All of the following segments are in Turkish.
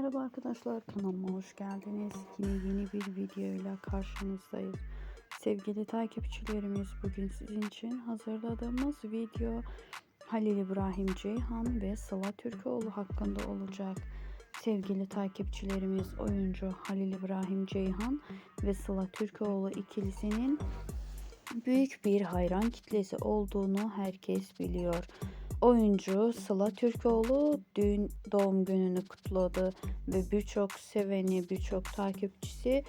Merhaba arkadaşlar kanalıma hoş geldiniz. Yine yeni bir videoyla karşınızdayız. Sevgili takipçilerimiz bugün sizin için hazırladığımız video Halil İbrahim Ceyhan ve Sıla Türkoğlu hakkında olacak. Sevgili takipçilerimiz oyuncu Halil İbrahim Ceyhan ve Sıla Türkoğlu ikilisinin büyük bir hayran kitlesi olduğunu herkes biliyor. Oyuncu Sıla Türkoğlu dün doğum gününü kutladı ve birçok seveni, birçok takipçisi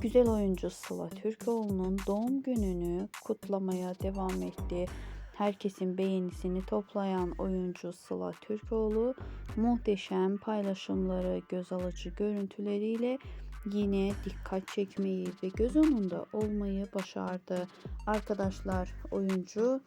güzel oyuncu Sıla Türkoğlu'nun doğum gününü kutlamaya devam etti. Herkesin beğenisini toplayan oyuncu Sıla Türkoğlu muhteşem paylaşımları, göz alıcı görüntüleriyle yine dikkat çekmeyi ve göz önünde olmayı başardı. Arkadaşlar oyuncu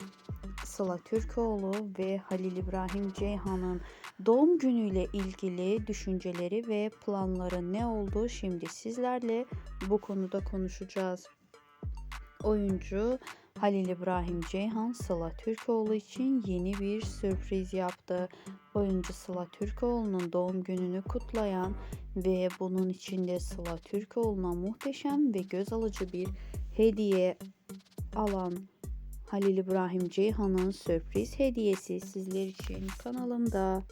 Sıla Türkoğlu ve Halil İbrahim Ceyhan'ın doğum günüyle ilgili düşünceleri ve planları ne oldu? Şimdi sizlerle bu konuda konuşacağız. Oyuncu Halil İbrahim Ceyhan Sıla Türkoğlu için yeni bir sürpriz yaptı. Oyuncu Sıla Türkoğlu'nun doğum gününü kutlayan ve bunun içinde Sıla Türkoğlu'na muhteşem ve göz alıcı bir hediye alan Halil İbrahim Ceyhan'ın sürpriz hediyesi sizler için kanalımda.